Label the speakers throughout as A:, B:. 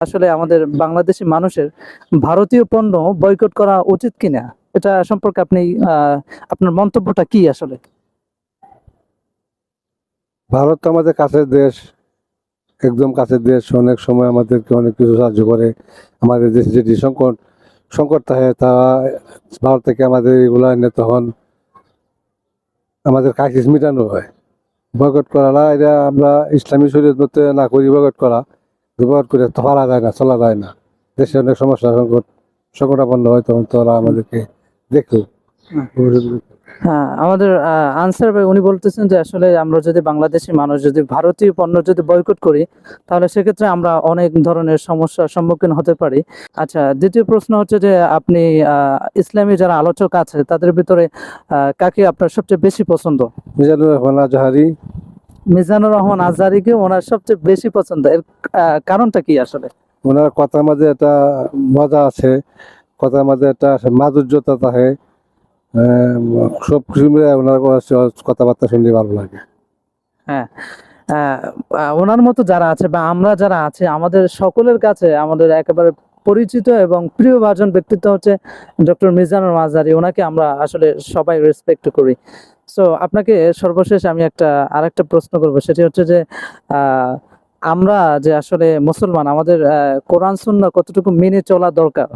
A: আসলে আমাদের বাংলাদেশি মানুষের ভারতীয় পণ্য বয়কট করা উচিত কিনা? এটা সম্পর্কে আপনি আপনার মন্তব্যটা কি আসলে?
B: ভারত আমাদের কাছের দেশ, একদম কাছের দেশ। অনেক সময় আমাদেরকে অনেক কিছু সাহায্য করে। আমাদের দেশে যেটি সংকট সংকট থাকে, তা ভারত থেকে আমাদের এগুলো এনে তখন আমাদের কাশিস মেটানো হয়। বয়কট করা না, এটা আমরা ইসলামী শরীর মধ্যে না করি বয়কট করা। বয়কট করে পারা যায় না চলা যায় না। দেশে অনেক সমস্যা সংকট সংকটাপন্ন হয় তখন তো ওরা আমাদেরকে দেখো।
A: হ্যাঁ আমাদের আনসার ভাই উনি বলতেছেন যে আসলে আমরা যদি বাংলাদেশি মানুষ যদি ভারতীয় পণ্য যদি বয়কট করি তাহলে সেক্ষেত্রে আমরা অনেক ধরনের সমস্যার সম্মুখীন হতে পারি। আচ্ছা দ্বিতীয় প্রশ্ন হচ্ছে যে আপনি আহ, ইসলামী যারা আলোচক আছে তাদের ভিতরে কাকে আপনার সবচেয়ে বেশি পছন্দ?
B: মিজানুর রহমান আজহারি।
A: মিজানুর রহমান আজহারিকে ওনার সবচেয়ে বেশি পছন্দ। এর কারণটা কি আসলে?
B: ওনার কথার মাঝে একটা মজা আছে। কথার মাঝে একটা মাধুর্যতা থাকে। সব কিছু মিলে ওনার কথাবার্তা শুনতে ভালো লাগে।
A: হ্যাঁ ওনার মতো যারা আছে বা আমরা যারা আছে আমাদের সকলের কাছে আমাদের একেবারে পরিচিত এবং প্রিয় ভাজন ব্যক্তিত্ব হচ্ছে ডক্টর মিজানুর মাজারি ওনাকে আমরা আসলে সবাই রেসপেক্ট করি। সো আপনাকে সর্বশেষ আমি একটা আর একটা প্রশ্ন করব। সেটি হচ্ছে যে আমরা যে আসলে মুসলমান আমাদের কোরআন সুন্নাহ কতটুকু মেনে চলা দরকার?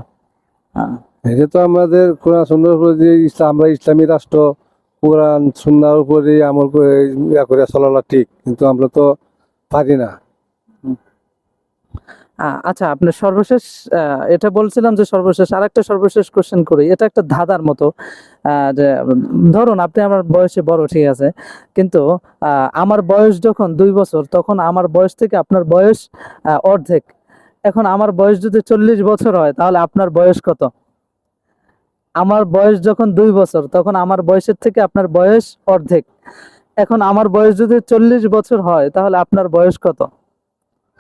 B: এটা তো আমাদের কোরআন সুন্দর উপরে যে ইসলাম আমরা ইসলামী রাষ্ট্র কোরআন সুন্নার উপরে আমল করে ইয়া করে চলাটা ঠিক কিন্তু আমরা তো পারি না।
A: আচ্ছা আপনি সর্বশেষ এটা বলছিলাম যে সর্বশেষ, আরেকটা সর্বশেষ কোশ্চেন করি। এটা একটা ধাঁধার মতো যে, ধরুন আপনি আমার বয়সে বড়, ঠিক আছে? কিন্তু আমার বয়স যখন দুই বছর, তখন আমার বয়স থেকে আপনার বয়স অর্ধেক। এখন আমার বয়স যদি চল্লিশ বছর হয়, তাহলে আপনার বয়স কত? আমার বয়স যখন দুই বছর, তখন আমার বয়সের থেকে আপনার বয়স অর্ধেক। এখন আমার বয়স যদি চল্লিশ বছর হয়, তাহলে আপনার বয়স কত?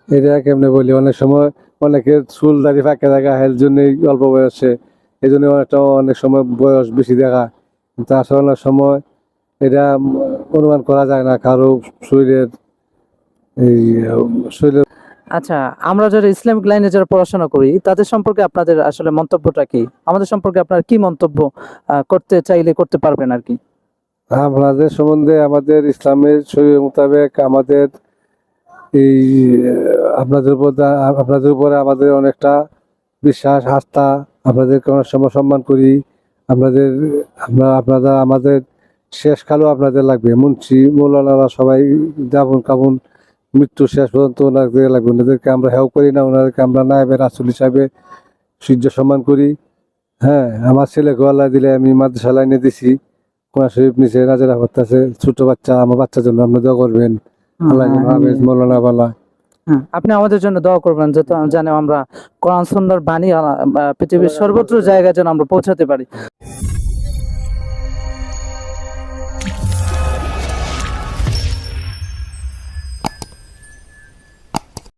B: এটা কেমনে বলি? অনেক সময় অনেকের চুল দাড়ি ফাঁকে দেখা এর জন্যই অল্প বয়সে এই জন্য অনেকটা অনেক সময় বয়স বেশি দেখা। কিন্তু আসলে অনেক সময় এটা অনুমান করা যায় না কারও শরীরের এই শরীরের
A: আচ্ছা আমরা যারা ইসলামিক লাইনে যারা পড়াশোনা করি তাদের সম্পর্কে আপনাদের আসলে মন্তব্যটা কি? আমাদের সম্পর্কে আপনার কি মন্তব্য করতে চাইলে করতে পারবেন আর কি?
B: আপনাদের সম্বন্ধে আমাদের ইসলামের শরীর মোতাবেক আমাদের এই আপনাদের উপর আপনাদের উপরে আমাদের অনেকটা বিশ্বাস, আস্থা, আপনাদেরকে অনেক সময় সম্মান করি। আপনাদের আমরা আপনারা আমাদের শেষ কালও আপনাদের লাগবে। মুন্সি, মৌলানারা সবাই যাবন কাবুন, মৃত্যু শেষ পর্যন্ত ওনাদের লাগবে। ওনাদেরকে আমরা হেও করি না, ওনাদেরকে আমরা নায়েবের রাসুল হিসাবে সূর্য সম্মান করি। হ্যাঁ আমার ছেলেকে আল্লাহ দিলে আমি মাদ্রাসা লাইনে দিছি। কোরআন শরীফ নিচে নাজারা করতেছে ছোটো বাচ্চা, আমার বাচ্চার জন্য আপনি দোয়া করবেন। বালা।
A: হ্যাঁ, আপনি আমাদের জন্য দোয়া করবেন যাতে জানে আমরা কোরআন সুন্দর বাণী পৃথিবীর সর্বত্র জায়গায় যেন আমরা পৌঁছাতে পারি।